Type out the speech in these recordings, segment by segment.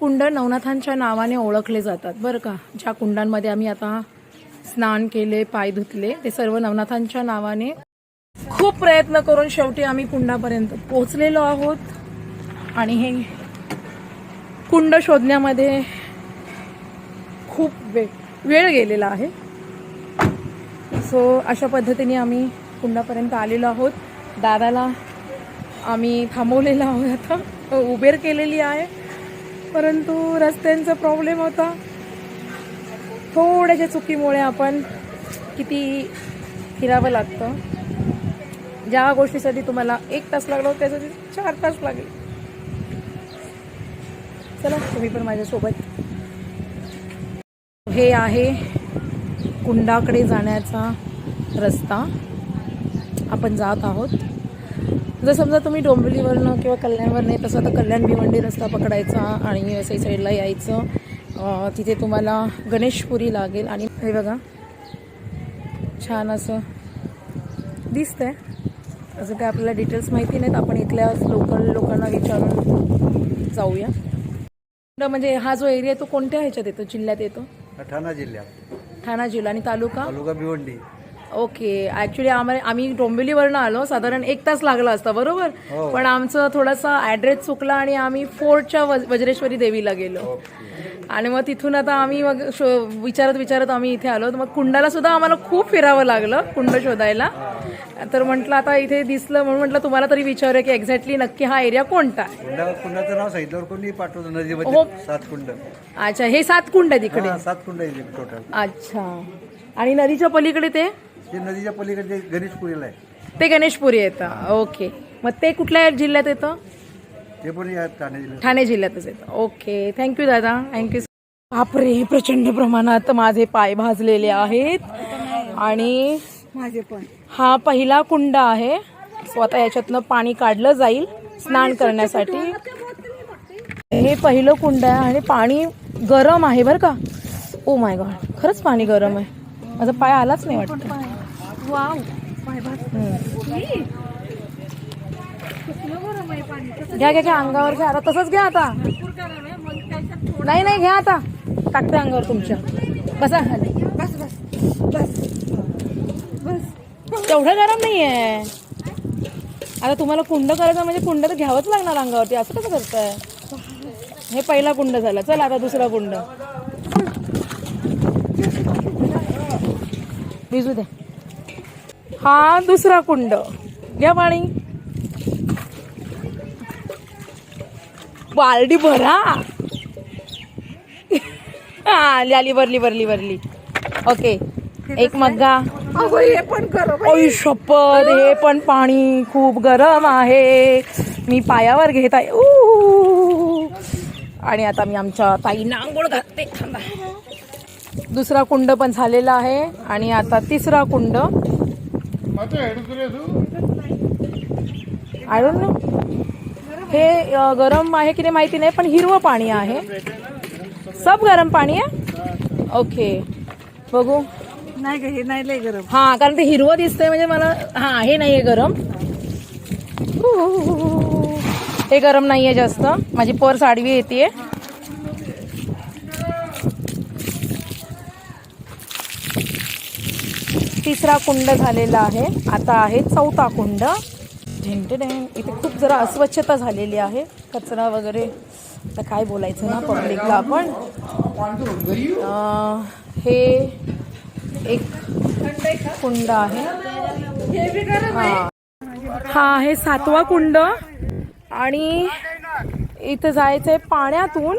कुंड नवनाथांच्या नावाने ओळखले जातात. बरं का? ज्या कुंडांमध्ये आम्ही आता स्नान केले पाय धुतले ते सर्व नवनाथांच्या नावाने खूप प्रयत्न करून शेवटी आम्ही कुंडापर्यंत पोहोचलेलो आहोत. आणि हे कुंड शोधण्यामध्ये खूप वेळ वेळ गेलेला आहे. सो अशा पद्धतीने आम्ही कुंडापर्यंत आलेलो आहोत. दादाला आम्ही थांबवलेलो आहोत आता. उबेर केलेली आहे. परंतु रस्त्यांचा प्रॉब्लेम होता. थोड्याशा चुकीमुळे आपण किती फिरावं लागतं. ज्या गोष्टीसाठी तुम्हाला एक तास लागला होता त्यासाठी चार तास लागले. चला तुम्ही पण माझ्यासोबत. हे आहे कुंडाकडे जाण्याचा रस्ता. आपण जात आहोत. जर समजा तुम्ही डोंबिवलीवरनं किंवा कल्याणवरनं येत असाल तर कल्याण भिवंडी रस्ता पकडायचा आणि वसई साईडला यायचं तिथे तुम्हाला गणेशपुरी लागेल आणि हे बघा छान असं दिसतंय. असं काय आपल्याला डिटेल्स माहिती नाहीत आपण इथल्या लोकल लोकांना विचारून जाऊया. म्हणजे हा जो एरिया आहे तो कोणत्या ह्याच्यात येतो जिल्ह्यात येतो? ठाणा जिल्ह्यात. ठाणा जिल्हा आणि तालुका? तालुका भिवंडी. ओके ऍक्च्युली आम्हाला आम्ही डोंबिवलीवरनं आलो साधारण एक तास लागला असता बरोबर? हो. पण आमचं थोडासा ऍड्रेस चुकला आणि आम्ही फोर्टच्या वज- वज्रेश्वरी देवीला गेलो. आणि मग तिथून आता आम्ही मग शो- विचारत विचारत आम्ही इथे आलो. मग कुंडाला सुद्धा आम्हाला खूप फिरावं लागलं कुंड शोधायला. तर म्हटलं आता इथे दिसलं म्हणून म्हटलं तुम्हाला तरी विचारूया की एक्झॅक्टली नक्की हा एरिया कोणता आहे? कुंडा कुंडाचं नाव सांगितल्यावर कोणी पाठवतं हो. नदीमध्ये सात कुंड. अच्छा हे सात कुंड आहे तिकडे. हा, सात कुंड आहे टोटल अच्छा. आणि नदीच्या पलीकडे ते? ते नदीच्या पलीकडे गणेशपुरीला आहे. ते गणेशपुरी येतं. ओके. मग ते कुठल्या जिल्ह्यात येतं? ते पण या ठाणे जिल्ह्यात. ठाणे जिल्ह्यातच येतं. ओके. थँक्यू दादा. थँक्यू बापरे प्रचंड प्रमाणात माझे पाय भाजलेले आहेत. आणि माझे पण. हा पहिला कुंड आहे. सो आता याच्यातनं पाणी काढलं जाईल स्नान करण्यासाठी. हे पहिलं कुंड आहे आणि पाणी गरम आहे बरं का? ओ माय गॉड खरंच पाणी गरम आहे. माझा पाय आलाच नाही वाटतं. वाव. पाय भात हम्म. कसलं गरम आहे पाणी. कसं घ्या घ्या घ्या अंगावर घ्या. आता तसंच घ्या आता. भरपूर गरम आहे. मग त्याच्यात थोडं नाही नाही घ्या आता. टाकते अंगावर तुमच्या. बसा. खाली बस बस. बस. बस. तेवढं गरम नाहीये. आता तुम्हाला कुंड करायचं म्हणजे कुंड तर घ्यावंच लागणार अंगावरती. असं कसं करताय? हे पहिला कुंड झाला. चल आता दुसरा कुंड. भिजू दे. हा दुसरा कुंड. घ्या पाणी. बालडी भरा. हा आली आली भरली भरली भरली ओके. एक मग्गा. हे पण ओय शपथ हे पण पाणी खूप गरम आहे. मी पायावर घेत आहे. आणि आता मी आमच्या ताईंना आंघोळ घालते. दुसरा कुंड पण झालेला आहे. आणि आता तिसरा कुंड. आय डोंट नो हे गरम आहे की नाही माहिती नाही पण हिरवं पाणी आहे. सब गरम पाणी आहे? ओके. बघू. नाही हे नाही लय गरम. हा कारण ते हिरवं दिसतंय म्हणजे मला हा हे नाहीये गरम. हे गरम नाहीये जास्त. माझी पर्स आडवी येते तिसरा कुंड झालेला आहे. आता आहे चौथा कुंड. झेंटेडेन इथे खूप जरा अस्वच्छता झालेली आहे. कचरा वगैरे आता काय बोलायचं ना पब्लिकला आपण? हे एक कुंड आहे. हा. हा आहे सातवा कुंड. आणि इथं जायचंय पाण्यातून.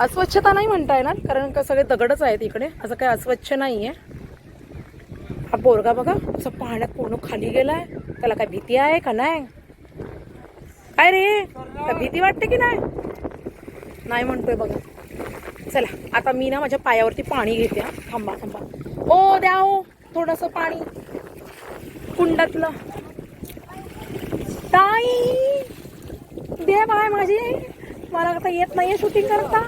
अस्वच्छता नाही म्हणता येणार कारण का सगळे दगडच आहेत इकडे. असं काही अस्वच्छ नाही आहे हा पोरगा बघा असं पाण्यात पूर्ण खाली गेलाय. त्याला काय भीती आहे का नाही? काय रे? भीती वाटते की नाही? नाही म्हणतोय बघा. चला आता मी ना माझ्या पायावरती पाणी घेते थांबा थांबा. ओ द्या ओ थोडस पाणी. कुंडातलं. ताई! दे बाय माझी. मला आता येत नाहीये शूटिंग करता.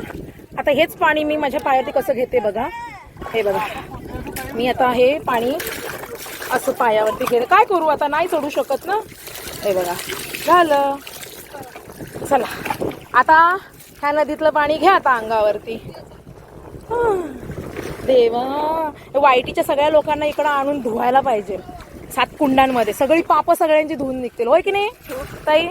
आता हेच पाणी मी माझ्या पायावरती कसं घेते बघा. हे बघा. मी आता हे पाणी असं पायावरती घेते. काय करू आता? नाही चढू शकत ना? हे बघा. झालं. चला. आता ह्या नदीतलं पाणी घ्या आता अंगावरती. देवा. वाईटीच्या सगळ्या लोकांना इकडं आणून धुवायला पाहिजे. सात कुंडांमध्ये. सगळी पापं सगळ्यांची धुवून निघतील. होय की नाही? ताई?